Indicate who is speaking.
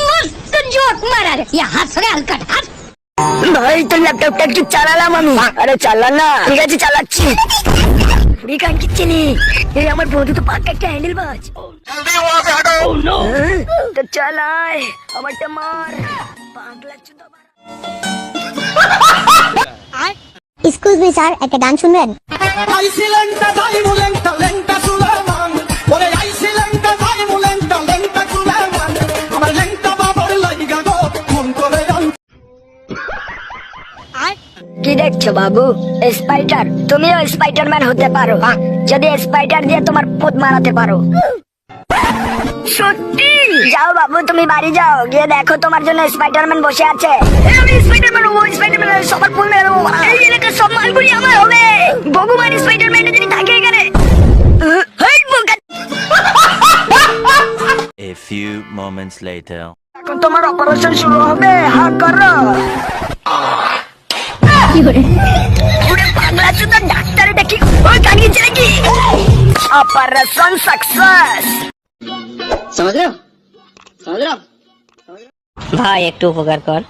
Speaker 1: मस्त जोक मारा रे या हंस रे हलकट हंस
Speaker 2: ভাই তোর ল্যাপটপটা একটু চালালাম আমি আরে চালা না ঠিক আছে চালাচ্ছি ফুড়ি কান কিচ্ছিনি এই আমার বন্ধু তো পাক্কা একটা হ্যান্ডেল বাজ হ্যাঁ, তো চালায় আমারটা মার পাগলা চুদা
Speaker 3: এক্সকিউজ মি স্যার একটা গান শুনবেন
Speaker 4: Ay, lenta, dai, lenta,
Speaker 2: কি দেখছ বাবু? স্পাইডার তুমিও স্পাইডারম্যান হতে পারো। যদি স্পাইডার দিয়ে তোমার পোত মারাতে পারো। সত্যি? যাও বাবু তুমি বাড়ি যাও। গিয়ে দেখো তোমার জন্য স্পাইডারম্যান বসে আছে। আমি স্পাইডারম্যান হব স্পাইডারম্যান সবার ফুল মেরে এই এলাকার সব মালগুলি আমার হবে। ভগবান স্পাইডারম্যান যদি থাকে এখানে। হেই, বোকা।
Speaker 5: A few moments later.
Speaker 2: এখন তোমার অপারেশন শুরু হবে। হা করো। ডাক্তার ডাকি ওই কানিয়েছে অপারেশন
Speaker 6: ভাই একটু উপকার কর।